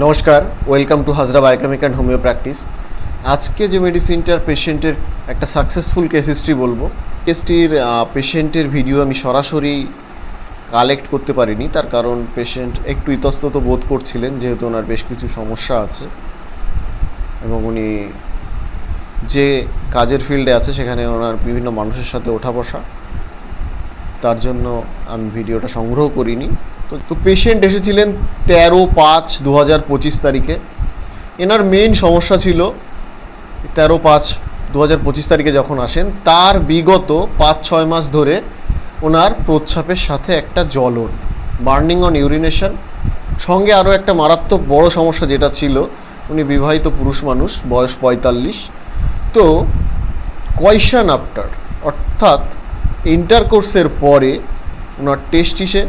নমস্কার welcome to Hazra biochemic and homeo practice আজকে যে মেডিসিনটার পেশেন্টের একটা সাকসেসফুল কেস হিস্ট্রি বলব কেসটির পেশেন্টের ভিডিও আমি সরাসরি কালেক্ট করতে পারিনি, তার কারণ পেশেন্ট একটু ইতস্তত বোধ করছিলেন, যেহেতু ওনার বেশ কিছু সমস্যা আছে। এবং উনি যে কাজের ফিল্ডে আছে, সেখানে ওনার বিভিন্ন মানুষের সাথে ওঠা বসা তার জন্য আমি ভিডিওটা সংগ্রহ করিনি। তো পেশেন্ট এসেছিলেন তেরো পাঁচ দু হাজার পঁচিশ তারিখে। এনার মেন সমস্যা ছিল তেরো পাঁচ দু হাজার পঁচিশ তারিখে যখন আসেন, তার বিগত পাঁচ ছয় মাস ধরে ওনার প্রচ্ছাপের সাথে একটা জ্বলন বার্নিং অন ইউরিনেশন। সঙ্গে আরও একটা মারাত্মক বড় সমস্যা যেটা ছিল, উনি বিবাহিত পুরুষ মানুষ, বয়স পঁয়তাল্লিশ। তো কয়শান আফটার, অর্থাৎ ইন্টারকোর্সের পরে ওনার টেস্টিসে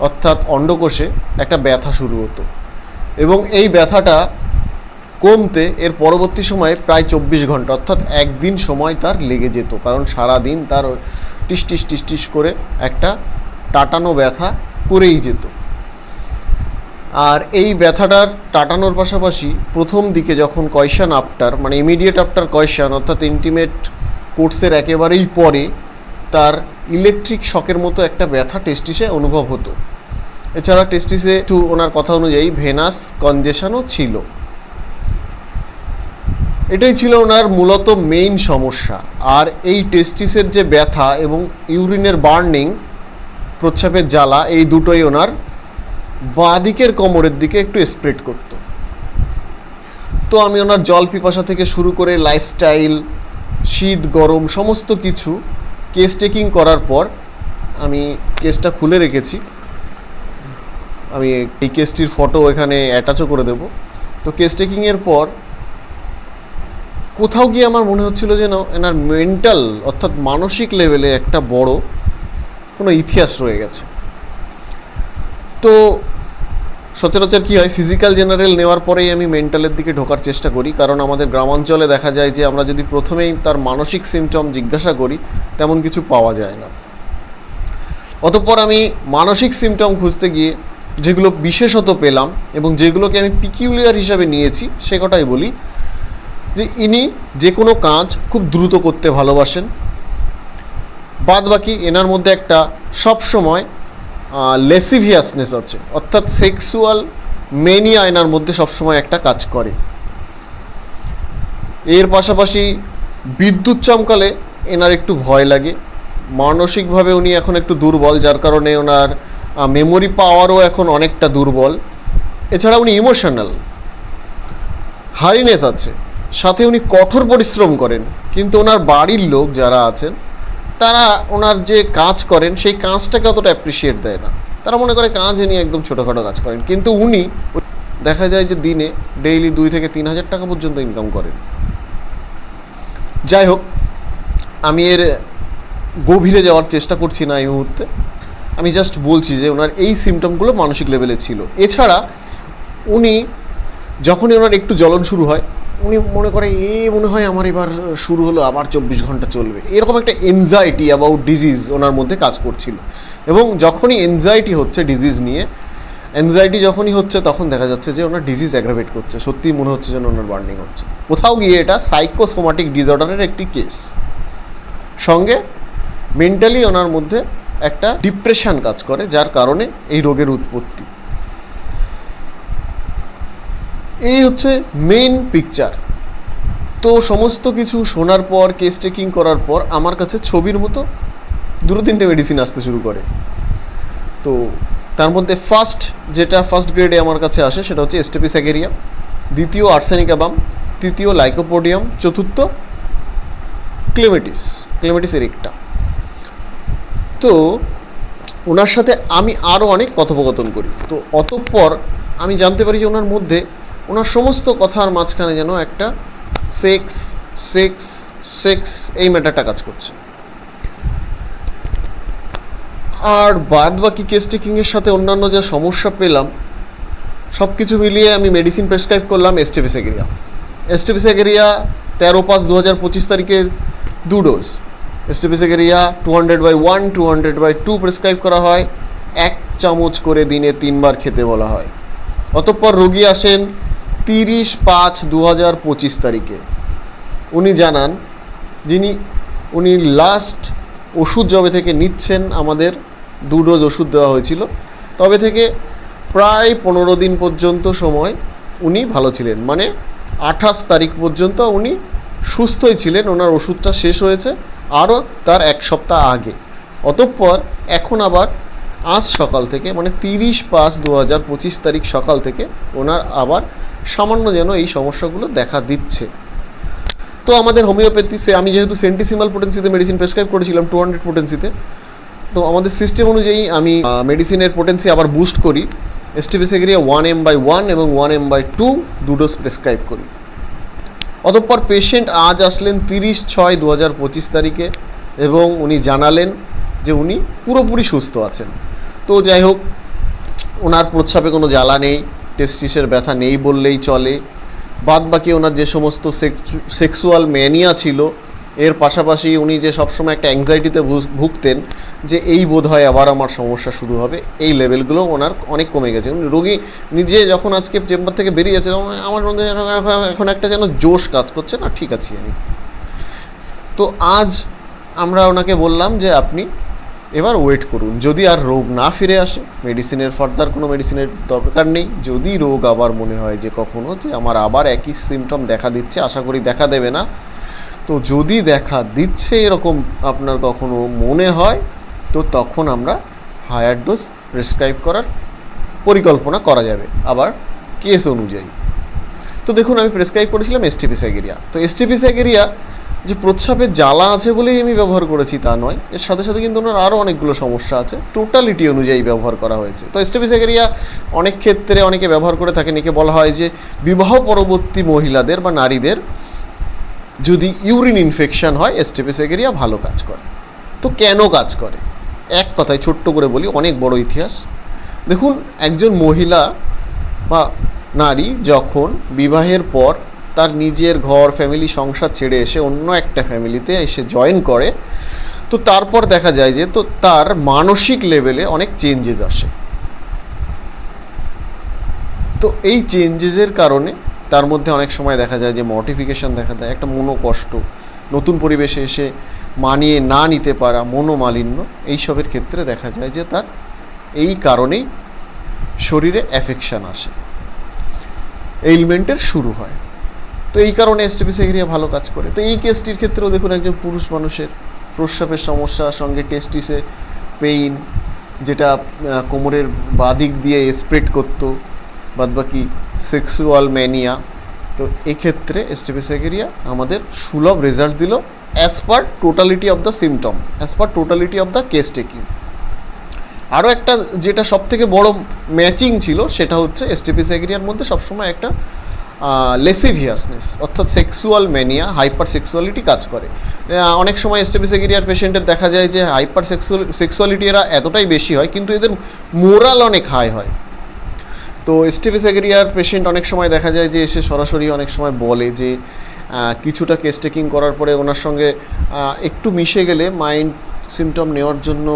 অর্থাৎ অন্ডকোষে একটা ব্যথা শুরু হতো। এবং এই ব্যথাটা কমতে এর পরবর্তী সময়ে প্রায় চব্বিশ ঘণ্টা, অর্থাৎ একদিন সময় তার লেগে যেত। কারণ সারা দিন তার টিস টিস টিস টিস করে একটা টাটানো ব্যথা করেই যেত। আর এই ব্যথাটার টাটানোর পাশাপাশি প্রথম দিকে যখন কয়শান আফটার মানে ইমিডিয়েট আফটার কয়শান অর্থাৎ ইন্টিমেট কোর্সের একেবারেই পরে তার ইলেকট্রিক শকের মতো একটা ব্যথা টেস্টিসে অনুভব হতো। এছাড়া টেস্টিসে একটু ওনার কথা অনুযায়ী ভেনাস কনজেশনও ছিল। এটাই ছিল ওনার মূলত মেইন সমস্যা। আর এই টেস্টিসের যে ব্যথা এবং ইউরিনের বার্নিং প্রচ্ছাপের জ্বালা, এই দুটোই ওনার বাঁ দিকের কোমরের দিকে একটু স্প্রেড করত। তো আমি ওনার জল পিপাসা থেকে শুরু করে লাইফস্টাইল শীত, গরম, সমস্ত কিছু কেস টেকিং করার পর আমি কেসটা খুলে রেখেছি। আমি এই কেসটির ফটো এখানে অ্যাটাচও করে দেব। তো কেস টেকিংয়ের পর কোথাও গিয়ে আমার মনে হচ্ছিল যেন এনার মেন্টাল অর্থাৎ মানসিক লেভেলে একটা বড় কোনো ইতিহাস রয়ে গেছে। তো সচরাচর কী হয় ফিজিক্যাল জেনারেল নেওয়ার পরেই আমি মেন্টালের দিকে ঢোকার চেষ্টা করি। কারণ আমাদের গ্রামাঞ্চলে দেখা যায় যে, আমরা যদি প্রথমেই তার মানসিক সিমটম জিজ্ঞাসা করি, তেমন কিছু পাওয়া যায় না। অতঃপর আমি মানসিক সিমটম খুঁজতে গিয়ে যেগুলো বিশেষত পেলাম এবং যেগুলোকে আমি পিকিউলিয়ার হিসাবে নিয়েছি, সে কটাই বলি। যে, ইনি যে কোনো কাজ খুব দ্রুত করতে ভালোবাসেন। বাদ বাকি এনার মধ্যে একটা সবসময় লেসিভিয়াসনেস আছে। অর্থাৎ সেক্সুয়াল মেনিয়া আয়নার মধ্যে সবসময় একটা কাজ করে। এর পাশাপাশি বিদ্যুৎ চমকালে এনার একটু ভয় লাগে। মানসিকভাবে উনি এখন একটু দুর্বল, যার কারণে ওনার মেমোরি পাওয়ারও এখন অনেকটা দুর্বল। এছাড়া উনি ইমোশনাল হারিনেস আছে। সাথে উনি কঠোর পরিশ্রম করেন। কিন্তু ওনার বাড়ির লোক যারা আছেন তারা ওনার যে কাজ করেন, সেই কাজটাকে অতটা অ্যাপ্রিসিয়েট দেয় না। তারা মনে করে কাজ নিয়ে একদম ছোটোখাটো কাজ করেন। কিন্তু উনি দেখা যায় যে দিনে ডেইলি দুই থেকে তিন হাজার টাকা পর্যন্ত ইনকাম করেন। যাই হোক, আমি এর গভীরে যাওয়ার চেষ্টা করছি না এই মুহূর্তে। আমি জাস্ট বলছি যে ওনার এই সিমটমগুলো মানসিক লেভেলে ছিল। এছাড়া উনি যখনই ওনার একটু জ্বলন শুরু হয় উনি মনে করে এ মনে হয় আমার এবার শুরু হলো, আবার চব্বিশ ঘণ্টা চলবে। এরকম একটা এনজাইটি অ্যাবাউট ডিজিজ ওনার মধ্যে কাজ করছিল। এবং যখনই এনজাইটি হচ্ছে ডিজিজ নিয়ে অ্যাংজাইটি যখনই হচ্ছে তখন দেখা যাচ্ছে যে ওনার ডিজিজ অ্যাগ্রাভেট করছে। সত্যিই মনে হচ্ছে যেন ওনার বার্নিং হচ্ছে। কোথাও গিয়ে এটা সাইকোসোমাটিক ডিসঅর্ডারের একটি কেস সঙ্গে মেন্টালি ওনার মধ্যে একটা ডিপ্রেশন কাজ করে, যার কারণে এই রোগের উৎপত্তি। এই হচ্ছে মেইন পিকচার তো সমস্ত কিছু শোনার পর কেস টেকিং করার পর, আমার কাছে ছবির মতো দুটো তিনটে মেডিসিন আসতে শুরু করে। তো তার মধ্যে ফার্স্ট যেটা ফার্স্ট গ্রেডে আমার কাছে আসে, সেটা হচ্ছে স্টেপিস্যাগেরিয়া দ্বিতীয় আর্সেনিকাবাম তৃতীয় লাইকোপোডিয়াম চতুর্থ ক্লেমেটিস ক্লেমেটিস এরিকটা তো ওনার সাথে আমি আরও অনেক কথোপকথন করি। তো অতঃপর আমি জানতে পারি যে ওনার মধ্যে ওনার সমস্ত কথার মাঝখানে যেন একটা সেক্স সেক্স সেক্স এই ম্যাটারটা কাজ করছে। আর বাদ বাকি কেস টেকিংয়ের সাথে অন্যান্য যা সমস্যা পেলাম সব কিছু মিলিয়ে আমি মেডিসিন প্রেসক্রাইব করলাম এস্টিভিসেগেরিয়া এস্টিভিসেগেরিয়া তেরো পাঁচ দু হাজার পঁচিশ তারিখের দু dose staphysagria two hundred by one two hundred by two prescribe করা হয়। এক চামচ করে দিনে তিনবার খেতে বলা হয়। অতঃপর রোগী আসেন তিরিশ পাঁচ দু হাজার পঁচিশ তারিখে। উনি জানান, যিনি, উনি লাস্ট ওষুধ যবে থেকে নিচ্ছেন, আমাদের দু ডোজ ওষুধ দেওয়া হয়েছিল, তবে থেকে প্রায় পনেরো দিন পর্যন্ত সময় উনি ভালো ছিলেন। মানে আঠাশ তারিখ পর্যন্ত উনি সুস্থই ছিলেন, ওনার ওষুধটা শেষ হয়েছে আরও তার এক সপ্তাহ আগে। অতঃপর এখন আবার আজ সকাল থেকে মানে তিরিশ পাঁচ দু হাজার পঁচিশ তারিখ সকাল থেকে ওনার আবার সামান্য যেন এই সমস্যাগুলো দেখা দিচ্ছে। তো আমাদের হোমিওপ্যাথি সে আমি যেহেতু সেন্টিসিমাল পোটেন্সিতে মেডিসিন প্রেসক্রাইব করেছিলাম টু হান্ড্রেড পোটেন্সিতে তো আমাদের সিস্টেম অনুযায়ী আমি মেডিসিনের পোটেন্সি আবার বুস্ট করি। Staphysagria one M by one এবং ওয়ান এম বাই টু দু ডোজ প্রেসক্রাইব করি। অতঃপর পেশেন্ট আজ আসলেন তিরিশ ছয় দু হাজার পঁচিশ তারিখে এবং উনি জানালেন যে উনি পুরোপুরি সুস্থ আছেন। তো যাই হোক, ওনার প্রস্রাবে কোনো জ্বালা নেই। টেস্টিসের ব্যথা নেই বললেই চলে। বাদ বাকি ওনার যে সমস্ত সেক্সুয়াল ম্যানিয়া ছিল, এর পাশাপাশি উনি যে সবসময় একটা অ্যাংজাইটিতে ভুগতেন যে এই বোধ হয় আবার আমার সমস্যা শুরু হবে, এই লেভেলগুলো ওনার অনেক কমে গেছে। উনি রোগী নিজে যখন আজকে চেম্বার থেকে বেরিয়ে যাচ্ছে, তখন আমার মধ্যে এখন একটা যেন জোশ কাজ করছে, না ঠিক আছি আমি। তো আজ আমরা ওনাকে বললাম যে আপনি এবার ওয়েট করুন। যদি আর রোগ না ফিরে আসে মেডিসিনের ফার্দার কোনো মেডিসিনের দরকার নেই। যদি রোগ আবার মনে হয় যে কখনো যে আমার আবার একই সিমটম দেখা দিচ্ছে, আশা করি দেখা দেবে না। তো যদি দেখা দিচ্ছে এরকম আপনার কখনো মনে হয়, তো তখন আমরা হায়ার ডোজ প্রেসক্রাইব করার পরিকল্পনা করা যাবে। আবার কেস অনুযায়ী। তো দেখুন, আমি প্রেসক্রাইব করেছিলাম এসটিপি স্যাগেরিয়া তো এসটিপি স্যাগেরিয়া যে প্রস্রাবের জ্বালা আছে বলেই আমি ব্যবহার করেছি তা নয়। এর সাথে সাথে কিন্তু ওনার আরও অনেকগুলো সমস্যা আছে। টোটালিটি অনুযায়ী ব্যবহার করা হয়েছে। তো এসটিপি স্যাগেরিয়া অনেক ক্ষেত্রে অনেকে ব্যবহার করে থাকেন। একে বলা হয় যে বিবাহ পরবর্তী মহিলাদের বা নারীদের যদি ইউরিন ইনফেকশন হয় এস্টেপিসেগেরিয়া ভালো কাজ করে। তো কেন কাজ করে? এক কথায় ছোট্ট করে বলি, অনেক বড় ইতিহাস। দেখুন, একজন মহিলা বা নারী যখন বিবাহের পর তার নিজের ঘর ফ্যামিলি সংসার ছেড়ে এসে অন্য একটা ফ্যামিলিতে এসে জয়েন করে। তো তারপর দেখা যায় যে, তো তার মানসিক লেভেলে অনেক চেঞ্জেস আসে। তো এই চেঞ্জেসের কারণে তার মধ্যে অনেক সময় দেখা যায় যে মর্টিফিকেশন দেখা দেয়, একটা মনোকষ্ট, নতুন পরিবেশে এসে মানিয়ে না নিতে পারা, মনোমালিন্য, এইসবের ক্ষেত্রে দেখা যায় যে, তার এই কারণেই শরীরে অ্যাফেকশান আসে। এইলমেন্টের শুরু হয়। তো এই কারণে এস্টিপিসেগেরিয়া ভালো কাজ করে। তো এই কেসটির ক্ষেত্রেও দেখুন একজন পুরুষ মানুষের প্রস্রাবের সমস্যার সঙ্গে টেস্টিসে পেইন যেটা কোমরের বাদিক দিয়ে স্প্রেড করতো, বাদবাকি সেক্সুয়াল ম্যানিয়া তো এক্ষেত্রে এস্টিপিসেগেরিয়া আমাদের সুলভ রেজাল্ট দিল as per totality of the symptom as per totality of the case taking আরও একটা যেটা সব থেকে বড় ম্যাচিং ছিল, সেটা হচ্ছে এস্টিপিসেগেরিয়ার মধ্যে সবসময় একটা লেসিভিয়াসনেস অর্থাৎ সেক্সুয়াল ম্যানিয়া হাইপার সেক্সুয়ালিটি কাজ করে। অনেক সময় এস্টেবিসেগেরিয়ার পেশেন্টের দেখা যায় যে হাইপার সেক্সুয়াল সেক্সুয়ালিটি এরা এতটাই বেশি হয়, কিন্তু এদের মোরাল অনেক হাই হয়। তো এস্টিভিসেগেরিয়ার পেশেন্ট অনেক সময় দেখা যায় যে এসে সরাসরি অনেক সময় বলে যে কিছুটা কেস টেকিং করার পরে ওনার সঙ্গে একটু মিশে গেলে মাইন্ড সিমটম নেওয়ার জন্য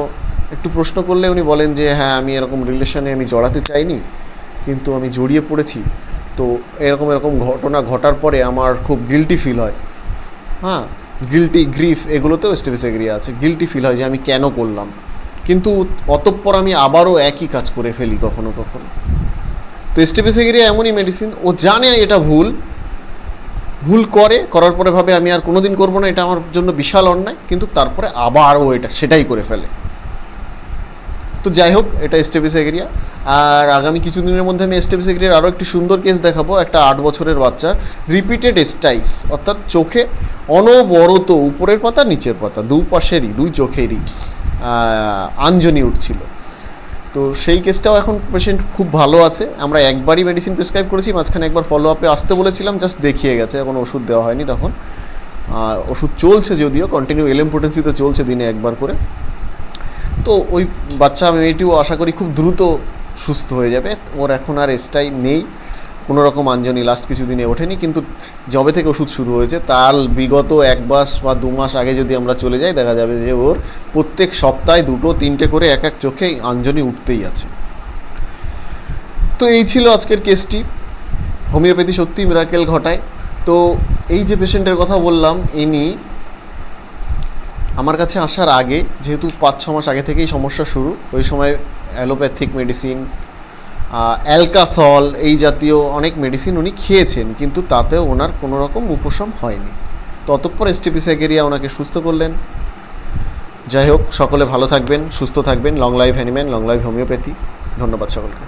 একটু প্রশ্ন করলে উনি বলেন যে হ্যাঁ আমি এরকম রিলেশনে আমি জড়াতে চাইনি, কিন্তু আমি জড়িয়ে পড়েছি। তো এরকম এরকম ঘটনা ঘটার পরে আমার খুব গিলটি ফিল হয়। হ্যাঁ গিলটি গ্রিফ এগুলোতেও এস্টিভিসেগেরিয়া আছে। গিলটি ফিল হয় যে আমি কেন করলাম। কিন্তু অতঃপর আমি আবারও একই কাজ করে ফেলি কখনো কখনো। তো এস্টিপিসেগিরিয়া এমনই মেডিসিন ও জানে এটা ভুল। ভুল করে, করার পরে ভাবে আমি আর কোনোদিন করব না, এটা আমার জন্য বিশাল অন্যায়। কিন্তু তারপরে আবার আবারও এটা, সেটাই করে ফেলে। তো যাই হোক, এটা এস্টেপিসেগেরিয়া আর আগামী কিছুদিনের মধ্যে আমি এস্টেপিসেগেরিয়ার আরও একটি সুন্দর কেস দেখাবো, একটা আট বছরের বাচ্চা রিপিটেড স্টাইস অর্থাৎ চোখে অনবরত উপরের পাতা, নিচের পাতা দু পাশেরই, দুই চোখেরই আঞ্জনি উঠছিল। তো সেই কেসটাও এখন পেশেন্ট খুব ভালো আছে। আমরা একবারই মেডিসিন প্রেসক্রাইব করেছি, মাঝখানে একবার ফলো আপে আসতে বলেছিলাম জাস্ট দেখিয়ে গেছে, এখন ওষুধ দেওয়া হয়নি তখন। ওষুধ চলছে যদিও কন্টিনিউ এলএম পোটেন্সিতে চলছে দিনে একবার করে। তো ওই বাচ্চা মেয়েটিও আশা করি খুব দ্রুত সুস্থ হয়ে যাবে। ওর এখন আর এসটাই নেই। কোনো রকম আঞ্জনি লাস্ট কিছুদিনে ওঠেনি। কিন্তু যবে থেকে ওষুধ শুরু হয়েছে, তার বিগত এক মাস বা দু মাস আগে যদি আমরা চলে যাই, দেখা যাবে যে ওর প্রত্যেক সপ্তাহে দুটো, তিনটে করে এক এক চোখে আঞ্জনি উঠতেই আছে। তো এই ছিল আজকের কেসটি হোমিওপ্যাথি সত্যি মিরাকেল ঘটায়। তো এই যে পেশেন্টের কথা বললাম, ইনি আমার কাছে আসার আগে, যেহেতু পাঁচ, ছ মাস আগে থেকেই সমস্যা শুরু, ওই সময় অ্যালোপ্যাথিক মেডিসিন অ্যালকাসল এই জাতীয় অনেক মেডিসিন উনি খেয়েছেন, কিন্তু তাতেও ওনার কোনো রকম উপশম হয়নি। ততপর এসটিপি স্যাগেরিয়া ওনাকে সুস্থ করলেন। যাই হোক, সকলে ভালো থাকবেন, সুস্থ থাকবেন long life Hahnemann long life homeopathy ধন্যবাদ সকলকে।